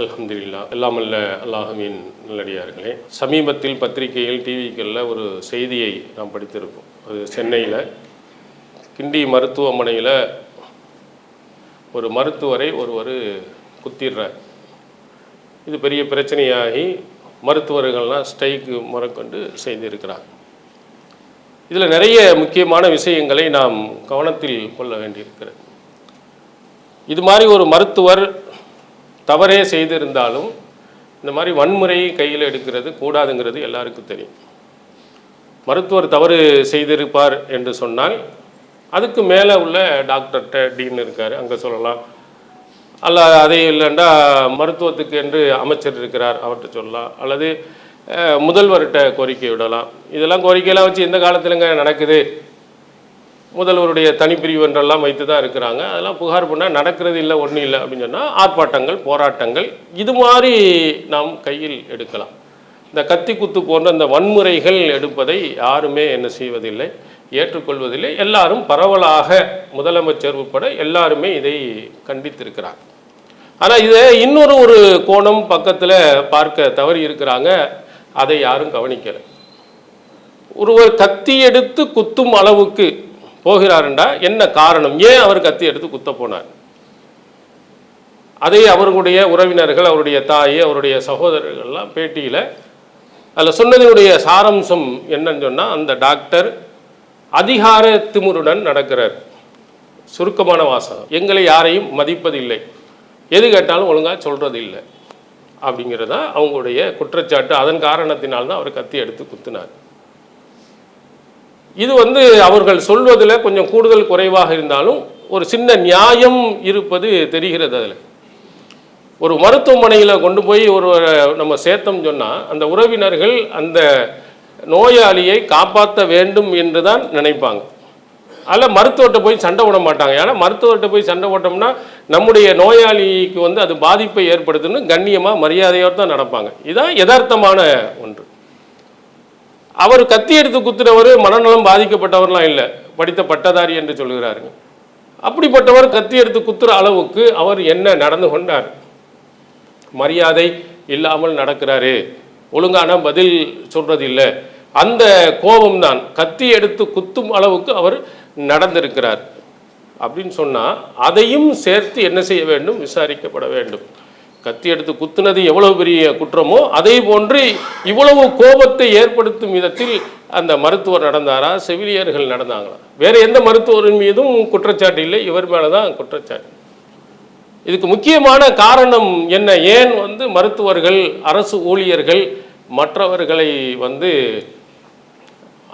அல்ஹம்துலில்லா. எல்லாம் அல்ல அல்லாஹுவின் நல்லடியார்களே. சமீபத்தில் பத்திரிகையில் டிவிக்களில் ஒரு செய்தியை நாம் படித்திருப்போம். அது சென்னையில் கிண்டி மருத்துவமனையில் ஒரு மருத்துவரை ஒருவர் குத்திடுறார். இது பெரிய பிரச்சனையாகி மருத்துவர்கள்லாம் ஸ்ட்ரைக்கு முறைக்கொண்டு செய்திருக்கிறார். இதில் நிறைய முக்கியமான விஷயங்களை நாம் கவனத்தில் கொள்ள வேண்டியிருக்கிறது. இது மாதிரி ஒரு மருத்துவர் தவறே செய்திருந்தாலும் இந்த மாதிரி வன்முறையை கையில் எடுக்கிறது கூடாதுங்கிறது எல்லாருக்கும் தெரியும். மருத்துவர் தவறு செய்திருப்பார் என்று சொன்னால் அதுக்கு மேலே உள்ள டாக்டர்கிட்ட டீன் இருக்கார். அங்கே சொல்லலாம். அல்ல அதே இல்லைண்டா மருத்துவத்துக்கு என்று அமைச்சர் இருக்கிறார் அவர்கிட்ட சொல்லலாம். அல்லது முதல்வர்கிட்ட கோரிக்கை விடலாம். இதெல்லாம் கோரிக்கையெல்லாம் வச்சு இந்த காலத்திலங்க நடக்குது. முதல்வருடைய தனிப்பிரிவு என்றெல்லாம் வைத்து தான் இருக்கிறாங்க. அதெல்லாம் புகார் பண்ணால் நடக்கிறது இல்லை ஒன்றும் இல்லை அப்படின்னு சொன்னால் ஆர்ப்பாட்டங்கள் போராட்டங்கள் இது மாதிரி நாம் கையில் எடுக்கலாம். இந்த கத்தி குத்து போன்ற இந்த வன்முறைகள் எடுப்பதை யாருமே என்ன செய்வதில்லை ஏற்றுக்கொள்வதில்லை. எல்லாரும் பரவலாக முதலமைச்சர் உட்பட எல்லாருமே இதை கண்டித்திருக்கிறார். ஆனால் இதை இன்னொரு ஒரு கோணம் பக்கத்தில் பார்க்க தவறி இருக்கிறாங்க. அதை யாரும் கவனிக்கலை. ஒருவர் கத்தி எடுத்து குத்தும் அளவுக்கு போகிறாருண்டா? என்ன காரணம்? ஏன் அவர் கத்தி எடுத்து குத்த போனார்? அதை அவர்களுடைய உறவினர்கள் அவருடைய தாய் அவருடைய சகோதரர்கள்லாம் பேட்டியில் அதில் சொன்னதினுடைய சாரம்சம் என்னன்னு சொன்னால் அந்த டாக்டர் அதிகார திமுருடன் நடக்கிறார். சுருக்கமான வாசகம். எங்களை யாரையும் மதிப்பதில்லை. எது கேட்டாலும் ஒழுங்காக சொல்கிறது இல்லை அப்படிங்கிறதா அவங்களுடைய குற்றச்சாட்டு. அதன் காரணத்தினால்தான் அவர் கத்தி எடுத்து குத்தினார். இது வந்து அவர்கள் சொல்வதில் கொஞ்சம் கூடுதல் குறைவாக இருந்தாலும் ஒரு சின்ன நியாயம் இருப்பது தெரிகிறது அதில். ஒரு மருத்துவமனையில் கொண்டு போய் ஒரு நம்ம சேர்த்தோம் சொன்னால் அந்த உறவினர்கள் அந்த நோயாளியை காப்பாற்ற வேண்டும் என்று தான் நினைப்பாங்க. அதில் மருத்துவர்கிட்ட போய் சண்டை விட மாட்டாங்க. ஏன்னா மருத்துவர்கிட்ட போய் சண்டை போட்டோம்னா நம்முடைய நோயாளிக்கு வந்து அது பாதிப்பை ஏற்படுத்துன்னு கண்ணியமாக மரியாதையோடு தான் நடப்பாங்க. இதுதான் யதார்த்தமான ஒன்று. அவர் கத்தி எடுத்து குத்துறவர் மனநலம் பாதிக்கப்பட்டவர்லாம் இல்லை. படித்த பட்டதாரி என்று சொல்கிறாருங்க அப்படிப்பட்டவர் கத்தி எடுத்து குத்துற அளவுக்கு அவர் என்ன நடந்து கொண்டார்? மரியாதை இல்லாமல் நடக்கிறாரு. ஒழுங்கான பதில் சொல்றதில்லை. அந்த கோபம் தான் கத்தி எடுத்து குத்தும் அளவுக்கு அவர் நடந்திருக்கிறார். அப்படின்னு சொன்னால் அதையும் சேர்த்து என்ன செய்ய வேண்டும்? விசாரிக்கப்பட வேண்டும். கத்தி எடுத்து குத்துனது எவ்வளவு பெரிய குற்றமோ அதே போன்று இவ்வளவு கோபத்தை ஏற்படுத்தும் விதத்தில் அந்த மருத்துவர் நடந்தாரா? செவிலியர்கள் நடந்தாங்களா? வேற எந்த மருத்துவரின் மீதும் குற்றச்சாட்டு இல்லை. இவர் மேலே தான் குற்றச்சாட்டு. இதுக்கு முக்கியமான காரணம் என்ன? ஏன் வந்து மருத்துவர்கள் அரசு ஊழியர்கள் மற்றவர்களை வந்து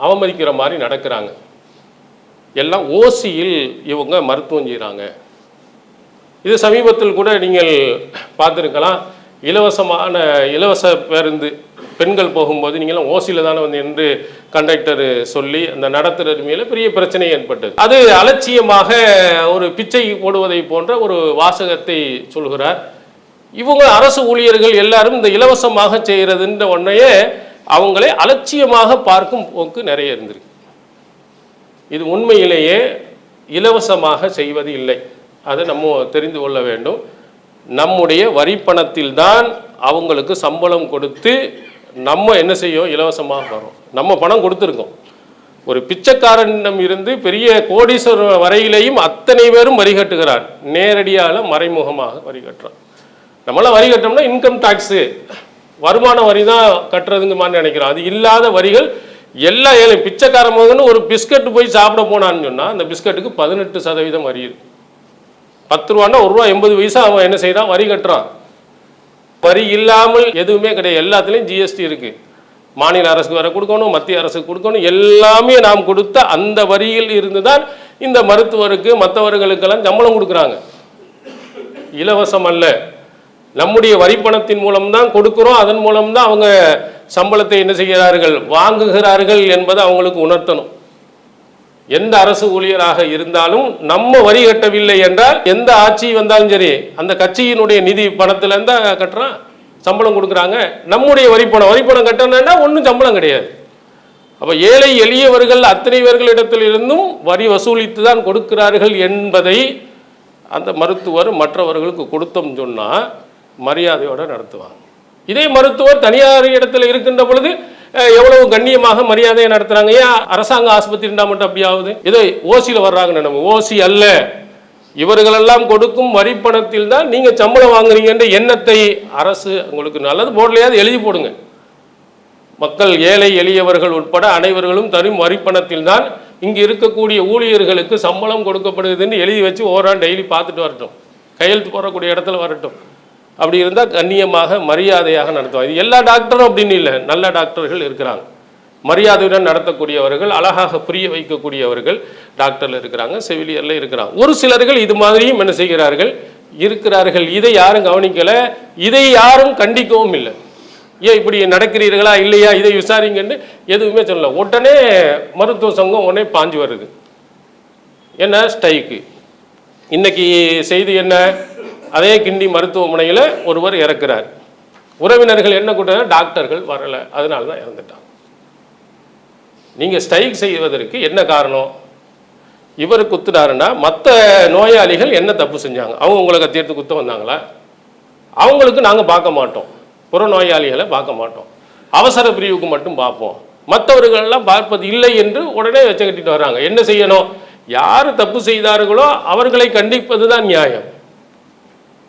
அவமதிக்கிற மாதிரி நடக்கிறாங்க? எல்லாம் ஓசியில் இவங்க மருத்துவம் செய்கிறாங்க இது சமீபத்தில் கூட நீங்கள் பார்த்துருக்கலாம். இலவசமான இலவச பேருந்து பெண்கள் போகும்போது நீங்களாம் ஓசியில் தானே வந்து என்று கண்டக்டர் சொல்லி அந்த நடத்துகிற மேலே பெரிய பிரச்சனை ஏற்பட்டது. அது அலட்சியமாக ஒரு பிச்சை போடுவதை போன்ற ஒரு வாசகத்தை சொல்கிறார். இவங்க அரசு ஊழியர்கள் எல்லாரும் இந்த இலவசமாக செய்கிறதுன்ற ஒன்றையே அவங்களை அலட்சியமாக பார்க்கும் போக்கு நிறைய இருந்திருக்கு. இது உண்மையிலேயே இலவசமாக செய்வது இல்லை. அதை நம்ம தெரிந்து கொள்ள வேண்டும். நம்முடைய வரி பணத்தில்தான் அவங்களுக்கு சம்பளம் கொடுத்து நம்ம என்ன செய்யும் இலவசமாக வரும் நம்ம பணம் கொடுத்துருக்கோம். ஒரு பிச்சைக்காரனிடம் இருந்து பெரிய கோடீஸ்வரர் வரையிலேயும் அத்தனை பேரும் வரி கட்டுகிறார். நேரடியாக மறைமுகமாக வரி கட்டுறான். நம்மளாம் வரி கட்டோம்னா இன்கம் டேக்ஸு வருமான வரி தான் கட்டுறதுங்க மாதிரி நினைக்கிறோம். அது இல்லாத வரிகள் எல்லா ஏழை பிச்சைக்காரன் ஒரு பிஸ்கட் போய் சாப்பிட போனான்னு சொன்னால் அந்த பிஸ்கட்டுக்கு பதினெட்டு சதவீதம் வரி இருக்கு. பத்து ரூபான்னா ஒரு ரூபா எண்பது பைசா அவன் என்ன செய்கிறான் வரி கட்டுறான். வரி இல்லாமல் எதுவுமே கிடையாது. எல்லாத்துலேயும் ஜிஎஸ்டி இருக்குது மாநில அரசுக்கு வர கொடுக்கணும் மத்திய அரசுக்கு கொடுக்கணும் எல்லாமே நாம் கொடுத்த அந்த வரியில் இருந்து தான் இந்த மருத்துவருக்கு மற்றவர்களுக்கெல்லாம் சம்பளம் கொடுக்குறாங்க. இலவசம் அல்ல. நம்முடைய வரிப்பணத்தின் மூலம்தான் கொடுக்குறோம். அதன் மூலம்தான் அவங்க சம்பளத்தை என்ன செய்கிறார்கள்? வாங்குகிறார்கள் என்பதை அவங்களுக்கு உணர்த்தணும். எந்த அரசு ஊழியராக இருந்தாலும் நம்ம வரி கட்டவில்லை என்றால் எந்த ஆட்சி வந்தாலும் சரி அந்த கட்சியினுடைய நிதி பணத்துல இருந்தா கட்டுறான் சம்பளம் கொடுக்குறாங்க. நம்முடைய வரிப்பணம் வரிப்பணம் கட்டணும்னா ஒன்றும் சம்பளம் கிடையாது. அப்போ ஏழை எளியவர்கள் அத்தனை பேர்களிடத்தில் இருந்தும் வரி வசூலித்து தான் கொடுக்கிறார்கள் என்பதை அந்த மருத்துவர் மற்றவர்களுக்கு கொடுத்தோம் சொன்னால் மரியாதையோடு நடத்துவாங்க. இதே மருத்துவர் தனியார் இடத்துல இருக்கின்ற பொழுது எவ்வளவு கண்ணியமாக மரியாதையை நடத்துறாங்க? ஏன் அரசாங்க இருந்தால் மட்டும் அப்படி ஆகுது ஏதோ ஓசியில் வர்றாங்க நம்ம ஓசி அல்ல. இவர்களெல்லாம் கொடுக்கும் வரி பணத்தில் தான் நீங்கள் சம்பளம் வாங்குறீங்கன்ற எண்ணத்தை அரசு உங்களுக்கு நல்லது போர்ட்லையாவது எழுதி போடுங்க. மக்கள் ஏழை எளியவர்கள் உட்பட அனைவர்களும் தரும் வரிப்பணத்தில் தான் இங்கு இருக்கக்கூடிய ஊழியர்களுக்கு சம்பளம் கொடுக்கப்படுதுன்னு எழுதி வச்சு ஓரான் டெய்லி பார்த்துட்டு வரட்டும். கையெழுத்து போடக்கூடிய இடத்துல வரட்டும். அப்படி இருந்தால் கண்ணியமாக மரியாதையாக நடத்துவாங்க இது எல்லா டாக்டரும் அப்படின்னு இல்லை. நல்ல டாக்டர்கள் இருக்கிறாங்க. மரியாதையுடன் நடத்தக்கூடியவர்கள் அழகாக புரிய வைக்கக்கூடியவர்கள் டாக்டரில் இருக்கிறாங்க செவிலியரில் இருக்கிறாங்க. ஒரு சிலர்கள் இது மாதிரியும் என்ன செய்கிறார்கள்? இருக்கிறார்கள். இதை யாரும் கவனிக்கலை. இதை யாரும் கண்டிக்கவும் இல்லை. ஏன் இப்படி நடக்கிறீர்களா? இல்லையா? இதை விசாரிங்கன்னு எதுவுமே சொல்லல. உடனே மருத்துவ சங்கம் உடனே பாஞ்சு வருது. என்ன? ஸ்டைக்கு இன்னைக்கு செய்தி என்ன? அதே கிண்டி மருத்துவமனையில் ஒருவர் இறக்குறார். உறவினர்கள் என்ன கூட்ட டாக்டர்கள் வரலை. அதனால தான் இறந்துட்டாங்க நீங்கள் ஸ்ட்ரைக் செய்வதற்கு என்ன காரணம்? இவர் குத்துனாருன்னா மற்ற நோயாளிகள் என்ன தப்பு செஞ்சாங்க? அவங்க உங்களை கத்தி குத்த வந்தாங்களா? அவங்களுக்கு நாங்கள் பார்க்க மாட்டோம். புற நோயாளிகளை பார்க்க மாட்டோம். அவசர பிரிவுக்கு மட்டும் பார்ப்போம். மற்றவர்கள்லாம் பார்ப்பது இல்லை என்று உடனே வச்ச கட்டிட்டு வர்றாங்க. என்ன செய்யணும்? யார் தப்பு செய்தார்களோ அவர்களை கண்டிப்பது தான் நியாயம்.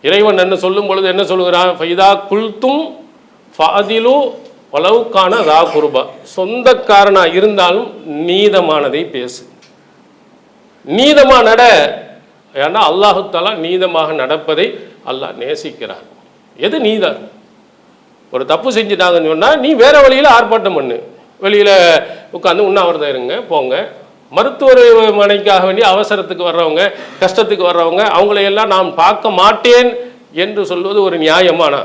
இறைவன் என்ன சொல்லும் பொழுது என்ன சொல்லுகிறான் ஃபைதா குல்தும் ஃபாதிலு வளவுக்கான ரா குருபா. சொந்தக்காரனா இருந்தாலும் நீதமானதை பேசு. நீதமாக நட. ஏன்னா அல்லாஹுத்தாலா நீதமாக நடப்பதை அல்லாஹ் நேசிக்கிறார். எது நீதா ஒரு தப்பு செஞ்சுட்டாங்கன்னு சொன்னால் நீ வேறு வழியில் ஆர்ப்பாட்டம் பண்ணு. வெளியில் உட்காந்து உண்ணாவிரதம் இருங்க போங்க. மருத்துவமனைக்காக வேண்டி அவசரத்துக்கு வர்றவங்க கஷ்டத்துக்கு வர்றவங்க அவங்களையெல்லாம் நான் பார்க்க மாட்டேன் என்று சொல்வது ஒரு நியாயமானா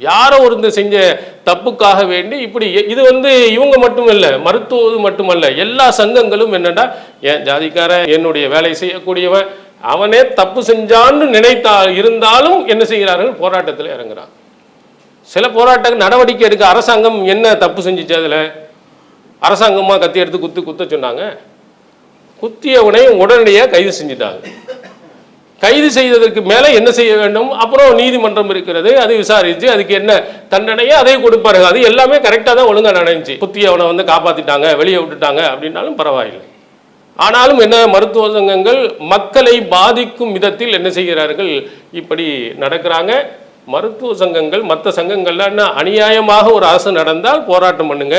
யாரோ ஒரு செஞ்ச தப்புக்காக வேண்டி இப்படி எ- இது வந்து இவங்க மட்டும் இல்லை மருத்துவது மட்டுமல்ல எல்லா சங்கங்களும் என்னடா என் ஜாதிக்காரன் என்னுடைய வேலை செய்யக்கூடியவன் அவனே தப்பு செஞ்சான்னு நினைத்தா இருந்தாலும் என்ன செய்கிறார்கள்? போராட்டத்தில் இறங்குறான். சில போராட்ட நடவடிக்கை எடுக்க அரசாங்கம் என்ன தப்பு செஞ்சிச்சு அதில்? அரசாங்கமாக கத்தி எடுத்து குத்து குத்த சொன்னாங்க. குத்தியவனை உடனடியாக கைது செஞ்சிட்டாங்க. கைது செய்ததற்கு மேலே என்ன செய்ய வேண்டும்? அப்புறம் நீதிமன்றம் இருக்கிறது அது விசாரித்து அதுக்கு என்ன தண்டனையோ அதை கொடுப்பாரு அது எல்லாமே கரெக்டாக தான் ஒழுங்காக நடந்துச்சு. குத்தியவனை வந்து காப்பாற்றிட்டாங்க வெளியே விட்டுட்டாங்க அப்படின்னாலும் பரவாயில்லை. ஆனாலும் என்ன மருத்துவ சங்கங்கள் மக்களை பாதிக்கும் விதத்தில் என்ன செய்கிறார்கள்? இப்படி நடக்கிறாங்க. மருத்துவ சங்கங்கள் மற்ற சங்கங்கள்ல என்ன அநியாயமாக ஒரு அரசு நடந்தால் போராட்டம் பண்ணுங்க.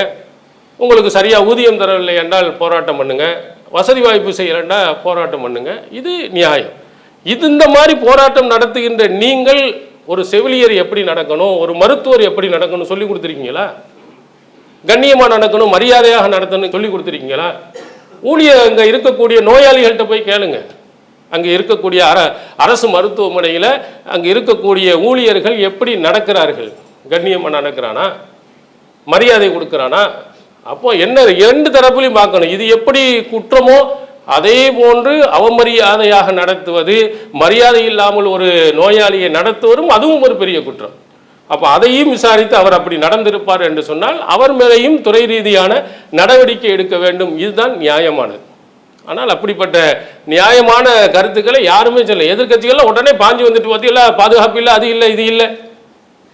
உங்களுக்கு சரியாக ஊதியம் தரவில்லை என்றால் போராட்டம் பண்ணுங்கள் வசதி வாய்ப்பு செய்யலைன்னா போராட்டம் பண்ணுங்க. இது நியாயம். இது இந்த மாதிரி போராட்டம் நடத்துகின்ற நீங்கள் ஒரு செவிலியர் எப்படி நடக்கணும் ஒரு மருத்துவர் எப்படி நடக்கணும் சொல்லி கொடுத்துருக்கீங்களா? கண்ணியமாக நடக்கணும் மரியாதையாக நடத்தணும் சொல்லி கொடுத்துருக்கீங்களா? ஊழியர் அங்கே இருக்கக்கூடிய நோயாளிகள்கிட்ட போய் கேளுங்க. அங்கே இருக்கக்கூடிய அர அரசு மருத்துவமனையில் அங்கே இருக்கக்கூடிய ஊழியர்கள் எப்படி நடக்கிறார்கள்? கண்ணியமாக நடக்கிறானா? மரியாதை கொடுக்குறானா? அப்போ என்ன இரண்டு தரப்புலையும் பார்க்கணும். இது எப்படி குற்றமோ அதே போன்று அவமரியாதையாக நடத்துவது மரியாதை இல்லாமல் ஒரு நோயாளியை நடத்துவதும் அதுவும் ஒரு பெரிய குற்றம். அப்போ அதையும் விசாரித்து அவர் அப்படி நடந்திருப்பார் என்று சொன்னால் அவர் மேலேயும் துறை ரீதியான நடவடிக்கை எடுக்க வேண்டும். இதுதான் நியாயமானது. ஆனால் அப்படிப்பட்ட நியாயமான கருத்துக்களை யாருமே சொல்ல எதிர்க்கட்சிகள்லாம் உடனே பாஞ்சு வந்துட்டு பார்த்தீங்களா? பாதுகாப்பு இல்லை அது இல்லை இது இல்லை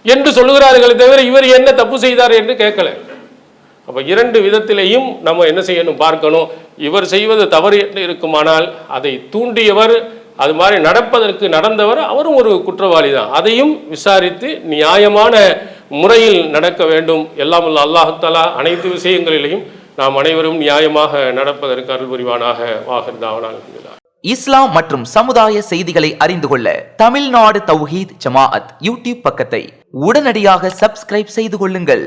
என்று சொல்லுகிறார்களே தவிர இவர் என்ன தப்பு செய்தார் என்று கேட்கல. அப்போ இரண்டு விதத்திலேயும் நம்ம என்ன செய்யணும் பார்க்கணும். இவர் செய்வது தவறு என்று இருக்குமானால் அதை தூண்டியவர் அது மாதிரி நடப்பதற்கு நடந்தவர் அவரும் ஒரு குற்றவாளி தான். அதையும் விசாரித்து நியாயமான முறையில் நடக்க வேண்டும். எல்லாம் உள்ள அல்லாஹு அனைத்து விஷயங்களிலையும் நாம் அனைவரும் நியாயமாக நடப்பதற்கு அருள் புரிவானாக. வாகர் இஸ்லாம் மற்றும் சமுதாய செய்திகளை அறிந்து கொள்ள தமிழ்நாடு தௌஹீத் ஜமாஅத் யூடியூப் பக்கத்தை உடனடியாக சப்ஸ்கிரைப் செய்து கொள்ளுங்கள்.